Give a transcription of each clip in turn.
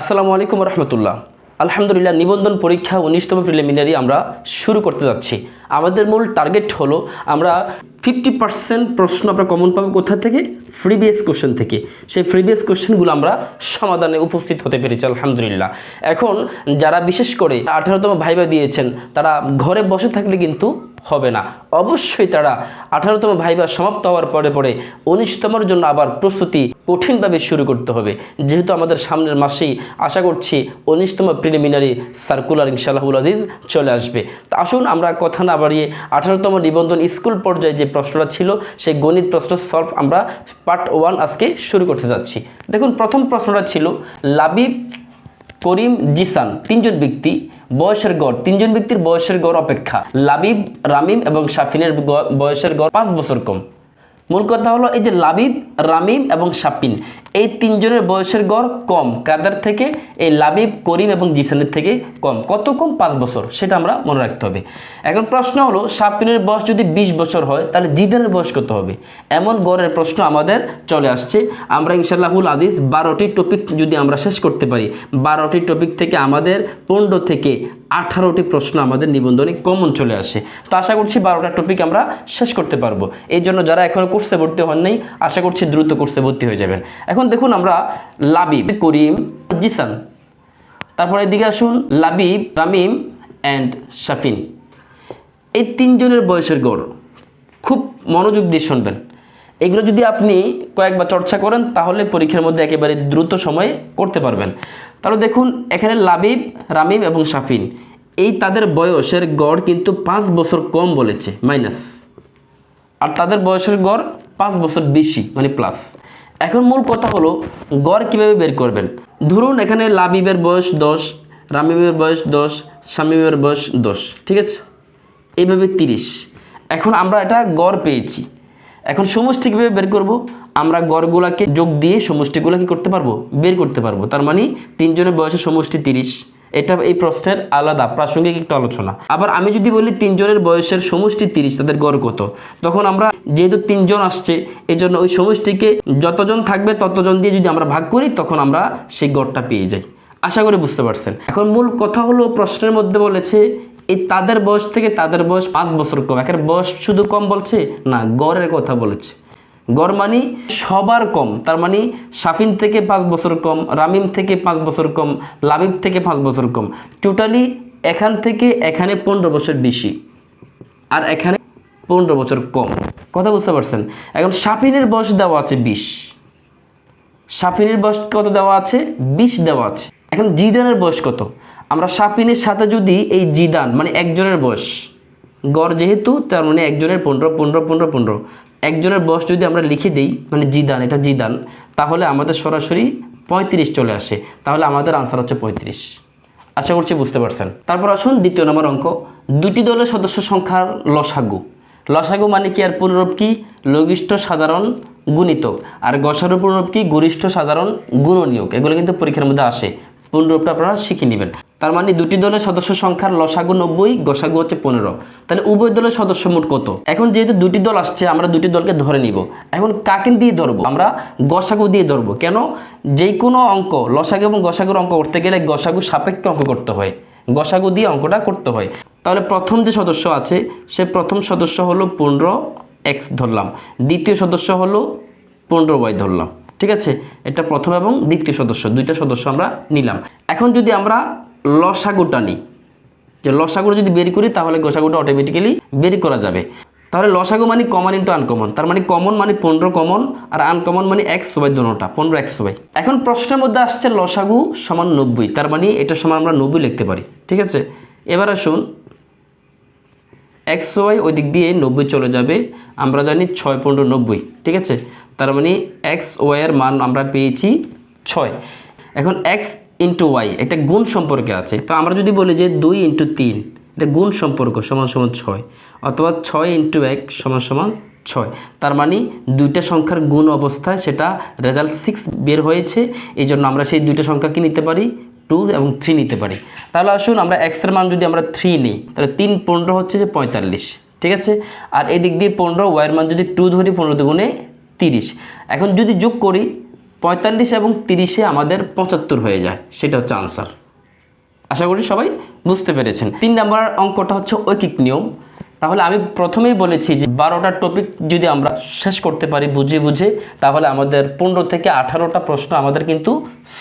আসসালামু আলাইকুম রহমতুল্লাহ। আলহামদুলিল্লাহ, নিবন্ধন পরীক্ষা উনিশতম প্রিলিমিনারি আমরা শুরু করতে যাচ্ছি। আমাদের মূল টার্গেট হলো, আমরা ফিফটি পার্সেন্ট প্রশ্ন আমরা কমন পাবো কোথা থেকে? ফ্রিবিয়াস কোশ্চেন থেকে। সেই ফ্রিবিয়াস কোশ্চেনগুলো আমরা সমাধানে উপস্থিত হতে পেরেছি, আলহামদুলিল্লাহ। এখন যারা বিশেষ করে আঠারোতম ভাইবা দিয়েছেন, তারা ঘরে বসে থাকলে কিন্তু হবে না। অবশ্যই তারা আঠারোতম ভাইবা সমাপ্ত হওয়ার পরে পরে উনিশতমর জন্য আবার প্রস্তুতি কঠিনভাবে শুরু করতে হবে। যেহেতু আমাদের সামনের মাসেই আশা করছি উনিশতম প্রিলিমিনারি সার্কুলার ইনশাআল্লাহুল আজিজ চলে আসবে। তা আসুন আমরা কথা না বাড়িয়ে আঠারোতম নিবন্ধন স্কুল পর্যায়ে যে প্রশ্নটা ছিল, সেই গণিত প্রশ্ন সলভ আমরা পার্ট ওয়ান আজকে শুরু করতে যাচ্ছি। দেখুন, প্রথম প্রশ্নটা ছিল, লাবিব করিম জিসান, তিনজন ব্যক্তি, বয়সের গড়, তিনজন ব্যক্তির বয়সের গড় অপেক্ষা, লাবিব, রামিম এবং সাফিনের বয়সের গড় পাঁচ বছর কম। মূল কথা হলো, এই যে লাবিব, রামিম এবং শাপিন এই তিনজনের বয়সের গড় কম। কাদের থেকে? এই লাবিব, করিম এবং জিসানের থেকে কম। কত কম? পাঁচ বছর। সেটা আমরা মনে রাখতে হবে। এখন প্রশ্ন হলো শাপিনের বয়স যদি বিশ বছর হয়, তাহলে জিদানের বয়স কত হবে? এমন গড়ের প্রশ্ন আমাদের চলে আসছে। আমরা ইনশাল্লাহুল আজিজ বারোটি টপিক যদি আমরা শেষ করতে পারি, বারোটি টপিক থেকে আমাদের পনেরো থেকে আঠারোটি প্রশ্ন আমাদের নিবন্ধনে কমন চলে আসে। তো আশা করছি বারোটা টপিক আমরা শেষ করতে পারব। এই জন্য যারা এখনও কোর্সে ভর্তি হন নাই, আশা করছি দ্রুত কোর্সে ভর্তি হয়ে যাবেন। এখন দেখুন আমরা লাবিব, করিম, জিসান। তারপরে এদিকে আসুন, লাবিব রামিম অ্যান্ড শাফিন। এই তিনজনের বয়সের গড়, খুব মনোযোগ দিয়ে শুনবেন। এগুলো যদি আপনি কয়েকবার চর্চা করেন, তাহলে পরীক্ষার মধ্যে একেবারে দ্রুত সময়ে করতে পারবেন। তাহলে দেখুন, এখানে লাবিব রামিম এবং শাফিন, এই তাদের বয়সের গড় কিন্তু পাঁচ বছর কম বলেছে মাইনাস আর তাদের বয়সের গড় পাঁচ বছর বেশি মানে প্লাস এখন মূল কথা হলো, গড় কীভাবে বের করবেন? ধরুন এখানে লাবিবের বয়স দশ রামিমের বয়স দশ শামিমের বয়স দশ, ঠিক আছে? এইভাবে তিরিশ। এখন আমরা এটা গড় পেয়েছি। এখন সমষ্টি কীভাবে বের করব? আমরা গড়গুলাকে যোগ দিয়ে সমষ্টিগুলো কি করতে পারব? বের করতে পারব। তার মানে তিনজনের বয়সের সমষ্টি তিরিশ। এটা এই প্রশ্নের আলাদা, প্রাসঙ্গিক একটা আলোচনা। আবার আমি যদি বলি তিনজনের বয়সের সমষ্টি তিরিশ, তাদের গড় কত? তখন আমরা যেহেতু তিনজন আসছে এই জন্য ওই সমষ্টিকে যতজন থাকবে ততজন দিয়ে যদি আমরা ভাগ করি, তখন আমরা সেই গড়টা পেয়ে যাই। আশা করি বুঝতে পারছেন। এখন মূল কথা হলো, প্রশ্নের মধ্যে বলেছে, এই তাদের বয়স থেকে তাদের বয়স পাঁচ বছর কম। একের বয়স শুধু কম বলছে না, গড়ের কথা বলেছে। গড় মানে সবার কম, তার মানে সাফিন থেকে পাঁচ বছর কম, রামিম থেকে পাঁচ বছর কম লাবিব থেকে পাঁচ বছর কম। টোটালি এখান থেকে এখানে পনেরো বছর বেশি, আর এখানে পনেরো বছর কম। কথা বুঝতে পারছেন? এখন শাফিনের বয়স দেওয়া আছে বিশ। সাফিনের বয়স কত দেওয়া আছে? বিশ দেওয়া আছে। এখন জিদানের বয়স কত? আমরা সাফিনের সাথে যদি এই জিদান মানে একজনের বয়স, গড় যেহেতু, তার মানে একজনের পনেরো পনেরো পনেরো পনেরো। একজনের বয়স যদি আমরা লিখে দিই মানে জিদান, এটা জিদান, তাহলে আমাদের সরাসরি পঁয়ত্রিশ চলে আসে। তাহলে আমাদের আনসার হচ্ছে পঁয়ত্রিশ। আশা করছি বুঝতে পারছেন। তারপর আসুন দ্বিতীয় নম্বর অঙ্ক। দুটি দলের সদস্য সংখ্যার লসাগু। লসাগু মানে কি আর পুনরূপ কি? লঘিষ্ঠ সাধারণ গুণিতক। আর গসারু পুনরূপ কি? গরিষ্ঠ সাধারণ গুণনীয়ক। এগুলো কিন্তু পরীক্ষার মধ্যে আসে। পুনরূপটা আপনারা শিখে নেবেন। তার মানে দুটি দলের সদস্য সংখ্যার লসাগু নব্বই, গসাগু হচ্ছে পনেরো। তাহলে উভয় দলের সদস্য মোট কত? এখন যেহেতু দুটি দল আসছে, আমরা দুটি দলকে ধরে নিব। এখন কাকে দিয়ে ধরবো? আমরা গসাগু দিয়ে ধরবো। কেন? যে কোনো অঙ্ক, লসাগু এবং গসাগুর অঙ্ক করতে গেলে গসাগু সাপেক্ষে অঙ্ক করতে হয়। গসাগু দিয়ে অঙ্কটা করতে হয়। তাহলে প্রথম যে সদস্য আছে, সে প্রথম সদস্য হলো পনেরো এক্স ধরলাম। দ্বিতীয় সদস্য হলো পনেরো ওয়াই ধরলাম। ঠিক আছে? এটা প্রথম এবং দ্বিতীয় সদস্য। দুইটা সদস্য আমরা নিলাম। এখন যদি আমরা লসাগুটা নিই। যে লসাগুটা যদি বের করি, তাহলে গোসাগুটা অটোমেটিক্যালি বের করা যাবে। তাহলে লসাগু মানে কমন ইন্টু আনকমন তার মানে কমন মানে পনেরো কমন আর আনকমন মানে এক্স সবাই দোনোটা পনেরো এক্স সবাই এখন প্রশ্নের মধ্যে আসছে লসাগু সমান নব্বই। তার মানে এটা সমান আমরা নব্বই লিখতে পারি। ঠিক আছে? এবার আসুন। এক্স ওয়াই ওই দিক দিয়ে নব্বই চলে যাবে। আমরা জানি ছয় পনেরো নব্বই। ঠিক আছে? তার মানে এক্স ওয়াইয়ের মান আমরা পেয়েছি ছয়। এখন এক্স ইন্টু ওয়াই একটা গুণ সম্পর্কে আছে। তো আমরা যদি বলি যে দুই ইন্টু তিন, এটা গুণ সম্পর্ক সমান সমান ছয়, অথবা ছয় ইন্টু এক সমান সমান ছয়। তার মানে দুইটা সংখ্যার গুণ অবস্থায় সেটা রেজাল্ট সিক্স বের হয়েছে এই জন্য আমরা সেই দুইটা সংখ্যাকে নিতে পারি? টু এবং থ্রি নিতে পারি। তাহলে আসুন আমরা এক্সের মান যদি আমরা থ্রি নিই, তাহলে তিন পনেরো হচ্ছে যে পঁয়তাল্লিশ, ঠিক আছে? আর এদিক দিয়ে পনেরো ওয়াইয়ের মান যদি টু ধরি, পনেরো দুগুণে তিরিশ। এখন যদি যোগ করি পঁয়তাল্লিশ এবং তিরিশে আমাদের পঁচাত্তর হয়ে যায়। সেটা হচ্ছে আনসার আশা করি সবাই বুঝতে পেরেছেন। তিন নাম্বার অঙ্কটা হচ্ছে ঐকিক নিয়ম। তাহলে আমি প্রথমেই বলেছি যে বারোটা টপিক যদি আমরা শেষ করতে পারি বুঝে বুঝে তাহলে আমাদের পনেরো থেকে আঠারোটা প্রশ্ন আমাদের কিন্তু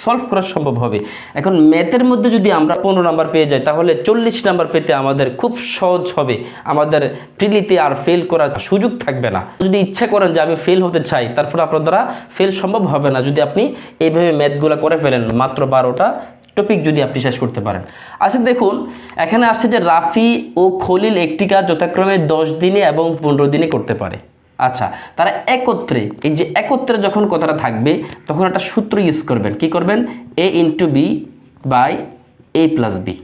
সলভ করা সম্ভব হবে। এখন ম্যাথের মধ্যে যদি আমরা পনেরো নাম্বার পেয়ে যাই, তাহলে চল্লিশ নাম্বার পেতে আমাদের খুব সহজ হবে। আমাদের প্রিলিতে আর ফেল করার সুযোগ থাকবে না। যদি ইচ্ছা করেন যে আমি ফেল হতে চাই তারপর আপনার দ্বারা ফেল সম্ভব হবে না। যদি আপনি এইভাবে ম্যাথগুলো করে ফেলেন, মাত্র বারোটা টপিক যদি আপনি শেষ করতে পারেন। আচ্ছা দেখুন, এখানে আসছে যে রাফি ও খলিল একটি কাজ যথাক্রমে দশ দিনে এবং পনেরো দিনে করতে পারে। আচ্ছা তারা একত্রে, এই যে একত্রে যখন কথাটা থাকবে, তখন একটা সূত্র ইউজ করবেন। কি করবেন? A into B by A plus B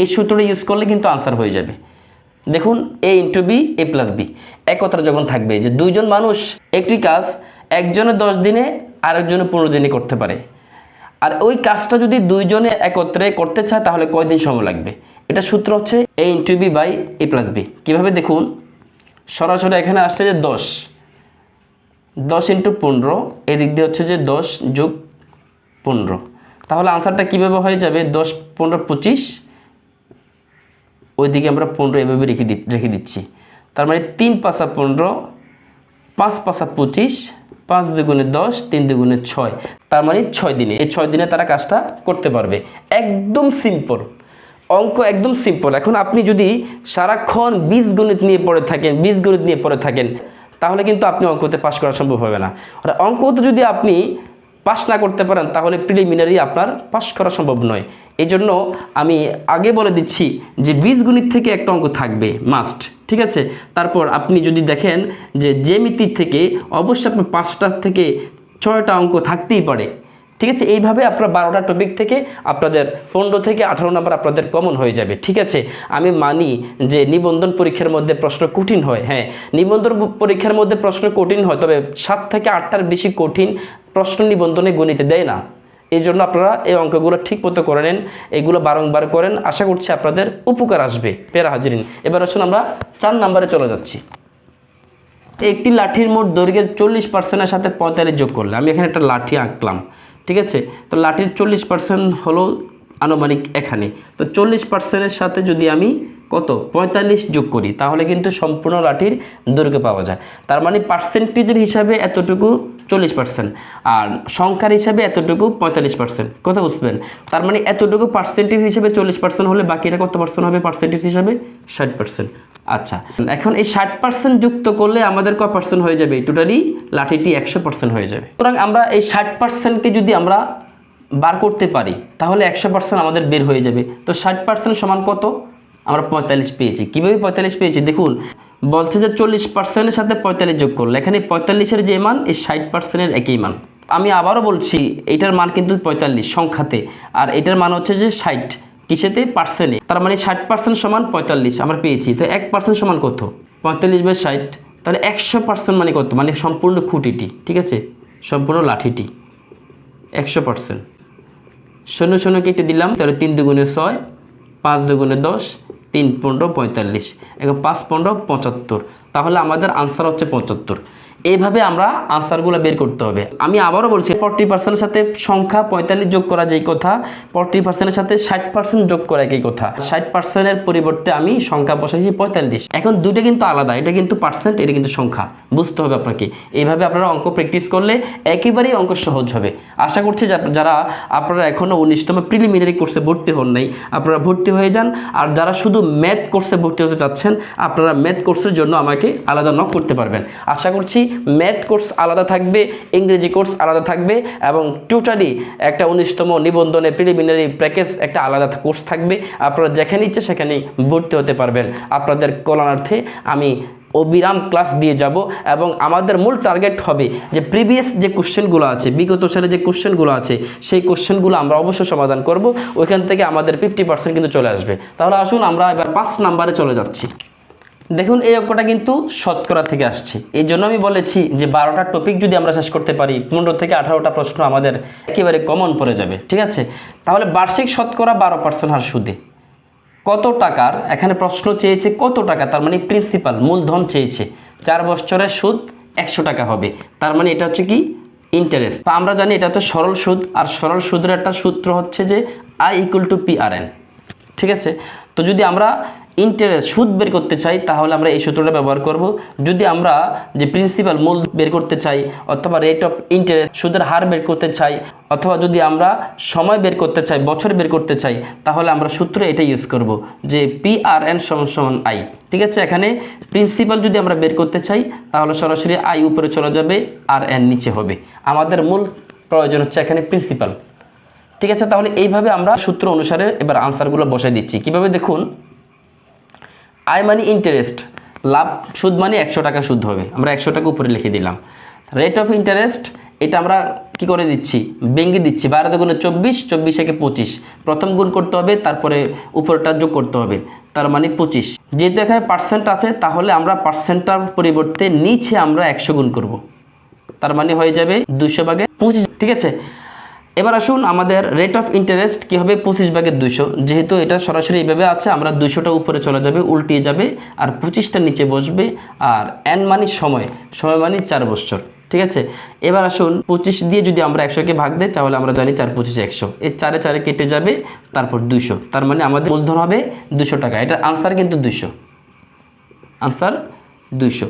এই সূত্রটা ইউজ করলে কিন্তু আনসার হয়ে যাবে। দেখুন A into B A plus B একত্রে যখন থাকবে যে দুইজন মানুষ, একটি কাজ, একজনে দশ দিনে, আরেকজনে পনেরো দিনে করতে পারে। আর ওই কাজটা যদি দুইজনে একত্রে করতে চায়, তাহলে কয়দিন সময় লাগবে? এটা সূত্র হচ্ছে A into B by A plus B কীভাবে দেখুন? সরাসরি এখানে আসছে যে দশ। দশ ইন্টু পনেরো, এদিক দিয়ে হচ্ছে যে দশ যোগ পনেরো। তাহলে আনসারটা কীভাবে হয়ে যাবে? দশ, পনেরো, পঁচিশ। ওইদিকে আমরা পনেরো এভাবে রেখে দি রেখে দিচ্ছি। তার মানে তিন পাঁচা পনেরো, পাঁচ পাঁচা পঁচিশ পাঁচ দুগুণে দশ, তিন দুগুণে ছয়। তার মানে ছয় দিনে। এই ছয় দিনে তারা কাজটা করতে পারবে। একদম সিম্পল। অঙ্ক একদম সিম্পল। এখন আপনি যদি সারাক্ষণ বীজগণিত নিয়ে পড়ে থাকেন বীজগণিত নিয়ে পড়ে থাকেন, তাহলে কিন্তু আপনি অঙ্কতে পাশ করা সম্ভব হবে না। আর অঙ্কতে যদি আপনি পাশ না করতে পারেন, তাহলে প্রিলিমিনারি আপনার পাশ করা সম্ভব নয়। এই জন্য আমি আগে বলে দিচ্ছি যে বীজগণিত থেকে একটা অঙ্ক থাকবে মাস্ট ঠিক আছে? তারপর আপনি যদি দেখেন যে জ্যামিতির থেকে অবশ্যই আপনার পাঁচটার থেকে ছয়টা অঙ্ক থাকতেই পারে, ঠিক আছে? এইভাবে আপনার বারোটা টপিক থেকে আপনাদের পনেরো থেকে আঠারো নাম্বার আপনাদের কমন হয়ে যাবে, ঠিক আছে? আমি মানি যে নিবন্ধন পরীক্ষার মধ্যে প্রশ্ন কঠিন হয় হ্যাঁ নিবন্ধন পরীক্ষার মধ্যে প্রশ্ন কঠিন হয়, তবে সাত থেকে আটটার বেশি কঠিন প্রশ্ন নিবন্ধনে গণিতে দেয় না। এই জন্য আপনারা এই অঙ্কগুলো ঠিক মতো করে নেন, এগুলো বারংবার করেন। আশা করছি আপনাদের উপকার আসবে। পেরা হাজিরিন, এবার আসুন আমরা চার নাম্বারে চলে যাচ্ছি। একটি লাঠির মোট দৈর্ঘ্যের চল্লিশ পার্সেন্টের সাথে পঁয়তাল্লিশ যোগ করলে, আমি এখানে একটা লাঠি আঁকলাম, ঠিক আছে? তো লাঠির চল্লিশ পার্সেন্ট হলো আনুমানিক এখানে। তো চল্লিশ পার্সেন্টের সাথে যদি আমি কত? পঁয়তাল্লিশ যোগ করি, তাহলে কিন্তু সম্পূর্ণ লাঠির দৈর্ঘ্য পাওয়া যায়। তার মানে পার্সেন্টেজের হিসাবে এতটুকু চল্লিশ পার্সেন্ট আর সংখ্যার হিসাবে এতটুকু পঁয়তাল্লিশ পার্সেন্ট কথা বুঝবেন তার মানে এতটুকু পার্সেন্টেজ হিসাবে চল্লিশ পার্সেন্ট হলে বাকিটা কত পার্সেন্ট হবে? পার্সেন্টেজ হিসাবে ষাট পার্সেন্ট আচ্ছা এখন এই ষাট পার্সেন্ট যুক্ত করলে আমাদের ক পার্সেন্ট হয়ে যাবে? টোটালি লাঠিটি একশো পার্সেন্ট হয়ে যাবে। সুতরাং আমরা এই ষাট পার্সেন্টকে যদি আমরা বার করতে পারি, তাহলে একশো পার্সেন্ট আমাদের বের হয়ে যাবে। তো ষাট পার্সেন্ট সমান কত? আমরা পঁয়তাল্লিশ পেয়েছি। কীভাবে পঁয়তাল্লিশ পেয়েছি? দেখুন, বলছে যে চল্লিশ পার্সেন্টের সাথে পঁয়তাল্লিশ যোগ করলে, এখানে পঁয়তাল্লিশের যে মান, এই ষাট পার্সেন্টের একই মান। আমি আবারও বলছি, এটার মান কিন্তু পঁয়তাল্লিশ সংখ্যাতে, আর এটার মান হচ্ছে যে ষাট। কিসেতে? পার্সেন্টে তার মানে ষাট পার্সেন্ট সমান পঁয়তাল্লিশ আমরা পেয়েছি। তো এক পার্সেন্ট সমান কত? পঁয়তাল্লিশ বাই ষাট, তাহলে একশো পার্সেন্ট মানে কত? মানে সম্পূর্ণ খুঁটিটি, ঠিক আছে? সম্পূর্ণ লাঠিটি। একশো পার্সেন্ট শূন্য শূন্য কেটে দিলাম, তাহলে তিন দুগুণে ছয়, পাঁচ দুগুণে দশ, তিন পনেরো পঁয়তাল্লিশ। এবং পাঁচ পনেরো পঁচাত্তর। তাহলে আমাদের আনসার হচ্ছে পঁচাত্তর। এইভাবে আমরা আনসারগুলো বের করতে হবে। আমি আবারও বলছি, ফর্টি পার্সেন্টের সাথে সংখ্যা পঁয়তাল্লিশ যোগ করা যেই কথা, ফর্টি পার্সেন্টের সাথে ষাট পার্সেন্ট যোগ করা একই কথা। ষাট পার্সেন্টের পরিবর্তে আমি সংখ্যা বসাইছি পঁয়তাল্লিশ। এখন দুটো কিন্তু আলাদা, এটা কিন্তু পার্সেন্ট, এটা কিন্তু সংখ্যা। বুঝতে হবে আপনাকে। এইভাবে আপনারা অঙ্ক প্র্যাকটিস করলে একেবারেই অঙ্ক সহজ হবে। আশা করছি যারা আপনারা এখনও উনিশতম প্রিলিমিনারি কোর্সে ভর্তি হন নাই, আপনারা ভর্তি হয়ে যান। আর যারা শুধু ম্যাথ কোর্সে ভর্তি হতে চাচ্ছেন, আপনারা ম্যাথ কোর্সের জন্য আমাকে আলাদা নক করতে পারবেন। আশা করছি ম্যাথ কোর্স আলাদা থাকবে, ইংরেজি কোর্স আলাদা থাকবে এবং টোটালি একটা উনিশতম নিবন্ধনে প্রিলিমিনারি প্যাকেজ একটা আলাদা কোর্স থাকবে। আপনারা যেখানে ইচ্ছে সেখানেই ভর্তি হতে পারবেন। আপনাদের কল্যাণার্থে আমি অবিরাম ক্লাস দিয়ে যাব এবং আমাদের মূল টার্গেট হবে যে প্রিভিয়াস যে কোশ্চেনগুলো আছে, বিগত সালে যে কোশ্চেনগুলো আছে, সেই কোশ্চেনগুলো আমরা অবশ্যই সমাধান করব। ওইখান থেকে আমাদের ফিফটি পার্সেন্ট কিন্তু চলে আসবে। তাহলে আসুন আমরা এবার পাঁচ নাম্বারে চলে যাচ্ছি। দেখুন, এই অঙ্কটা কিন্তু শতকরা থেকে আসছে। এই জন্য আমি বলেছি যে বারোটা টপিক যদি আমরা শেষ করতে পারি, পনেরো থেকে আঠারোটা প্রশ্ন আমাদের একেবারে কমন পড়ে যাবে, ঠিক আছে? তাহলে বার্ষিক শতকরা বারো পার্সেন্ট হার সুদে। কত টাকার? এখানে প্রশ্ন চেয়েছে কত টাকা? তার মানে প্রিন্সিপাল মূলধন চেয়েছে। চার বছরের সুদ একশো টাকা হবে। তার মানে এটা হচ্ছে কি? ইন্টারেস্ট তা আমরা জানি এটা তো সরল সুদ, আর সরল সুদের একটা সূত্র হচ্ছে যে I equal to P R N ঠিক আছে? তো যদি আমরা ইন্টারেস্ট সুদ বের করতে চাই, তাহলে আমরা এই সূত্রটা ব্যবহার করব। যদি আমরা যে প্রিন্সিপাল মূল বের করতে চাই, অথবা রেট অফ ইন্টারেস্ট সুদের হার বের করতে চাই, অথবা যদি আমরা সময় বের করতে চাই, বছর বের করতে চাই, তাহলে আমরা সূত্র এটা ইউজ করব যে পি আর এন সমান সমান আই ঠিক আছে? এখানে প্রিন্সিপাল যদি আমরা বের করতে চাই, তাহলে সরাসরি আই উপরে চলে যাবে আর এন নিচে হবে। আমাদের মূল প্রয়োজন হচ্ছে এখানে প্রিন্সিপাল ঠিক আছে? তাহলে এইভাবে আমরা সূত্র অনুসারে এবার আনসারগুলো বসাই দিচ্ছি। কীভাবে? দেখুন আই মানি ইন্টারেস্ট লাভ, সুদ মানে একশো টাকা সুদ হবে। আমরা একশো টাকা উপরে লিখে দিলাম। রেট অফ ইন্টারেস্ট এটা আমরা কি করে দিচ্ছি? বেঙ্গি দিচ্ছি। বারো গুণে চব্বিশ চব্বিশ একে পঁচিশ। প্রথম গুণ করতে হবে, তারপরে উপরটা যোগ করতে হবে। তার মানে পঁচিশ। যেহেতু এখানে পার্সেন্ট আছে, তাহলে আমরা পার্সেন্টটার পরিবর্তে নিচে আমরা একশো গুণ করব। তার মানে হয়ে যাবে দুশো ভাগে পঁচিশ। ঠিক আছে? এবার আসুন আমাদের রেট অফ ইন্টারেস্ট কী হবে পঁচিশ ভাগের দুশো যেহেতু এটা সরাসরি এইভাবে আছে, আমরা দুশোটা উপরে চলে যাবে, উল্টিয়ে যাবে আর পঁচিশটা নিচে বসবে আর এন মানি সময়। সময় মানি চার বছর, ঠিক আছে? এবার আসুন পঁচিশ দিয়ে যদি আমরা একশোকে ভাগ দেয় তাহলে আমরা জানি চার পঁচিশে একশো। এই চারে চারে কেটে যাবে, তারপর দুশো তার মানে আমাদের মূলধন হবে দুশো টাকা। এটা আনসার কিন্তু দুশো আনসার দুইশো।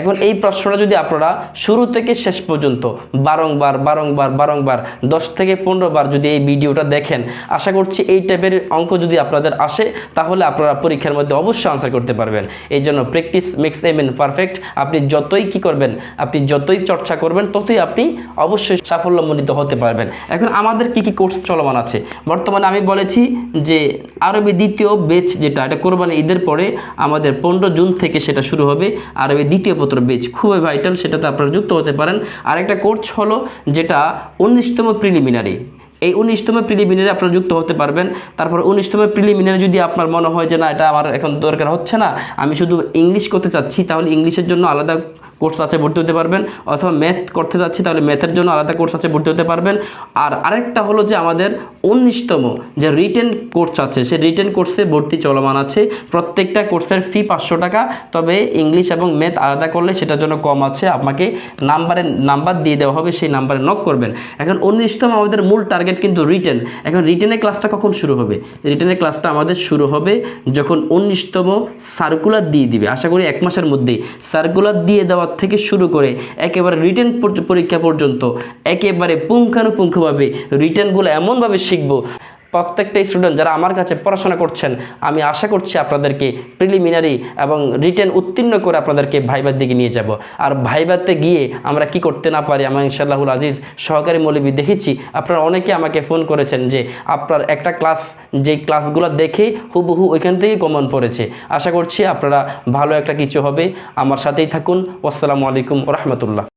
এখন এই প্রশ্নটা যদি আপনারা শুরু থেকে শেষ পর্যন্ত বারংবার বারংবার বারংবার, দশ থেকে পনেরো বার যদি এই ভিডিওটা দেখেন, আশা করছি এই টাইপের অঙ্ক যদি আপনাদের আসে, তাহলে আপনারা পরীক্ষার মধ্যে অবশ্যই আনসার করতে পারবেন। এই জন্য practice makes M N perfect আপনি যতই কি করবেন, আপনি যতই চর্চা করবেন, ততই আপনি অবশ্যই সাফল্যমণ্ডিত হতে পারবেন। এখন আমাদের কি কি কোর্স চলমান আছে? বর্তমানে আমি বলেছি যে আরবি দ্বিতীয় বেচ যেটা, এটা কোরবানি ঈদের পরে আমাদের পনেরো জুন থেকে সেটা শুরু হবে। আরবি দ্বিতীয় পত্র বেচ খুবই ভাইটাল সেটাতে আপনারা যুক্ত হতে পারেন। আরেকটা কোর্স হলো যেটা উনিশতম প্রিলিমিনারি এই উনিশতম প্রিলিমিনারি আপনারা যুক্ত হতে পারবেন। তারপর উনিশতম প্রিলিমিনারি যদি আপনার মনে হয় যে না, এটা আমার এখন দরকার হচ্ছে না, আমি শুধু ইংলিশ করতে চাচ্ছি, তাহলে ইংলিশের জন্য আলাদা কোর্স আছে ভর্তি হতে পারবেন, অথবা ম্যাথ করতে যাচ্ছি তাহলে ম্যাথের জন্য আলাদা কোর্স আছে ভর্তি হতে পারবেন। আর আরেকটা হলো যে আমাদের উনিশতম যে রিটেন কোর্স আছে, সেই রিটেন কোর্সে ভর্তি চলমান আছে। প্রত্যেকটা কোর্সের ফি পাঁচশো টাকা, তবে ইংলিশ এবং ম্যাথ আলাদা করলে সেটার জন্য কম আছে। আপনাকে নাম্বারে, নাম্বার দিয়ে দেওয়া হবে, সেই নাম্বারে নক করবেন। এখন উনিশতম আমাদের মূল টার্গেট কিন্তু রিটেন এখন রিটেনের ক্লাসটা কখন শুরু হবে? রিটেনের ক্লাসটা আমাদের শুরু হবে যখন উনিশতম সার্কুলার দিয়ে দিবে। আশা করি এক মাসের মধ্যেই। সার্কুলার দিয়ে দেওয়ার থেকে শুরু করে একেবারে রিটার্ন পরীক্ষা পর্যন্ত একেবারে পুঙ্খানুপুঙ্খভাবে রিটার্নগুলো এমনভাবে শিখব প্রত্যেকটা স্টুডেন্ট যারা আমার কাছে পড়াশোনা করছেন, আমি আশা করছি আপনাদেরকে প্রিলিমিনারি এবং রিটেন উত্তীর্ণ করে আপনাদেরকে ভাইবার দিকে নিয়ে যাব। আর ভাইবাতে গিয়ে আমরা কি করতে না পারি আমার ইনশাল্লাহুল আজিজ সহকারী মৌলবী দেখেছি, আপনারা অনেকে আমাকে ফোন করেছেন যে আপনার একটা ক্লাস যে ক্লাসগুলো দেখে হুবহু ওইখান থেকেই কমন পড়েছে। আশা করছি আপনারা ভালো একটা কিছু হবে। আমার সাথেই থাকুন। আসসালামু আলাইকুম রহমতুল্লাহ।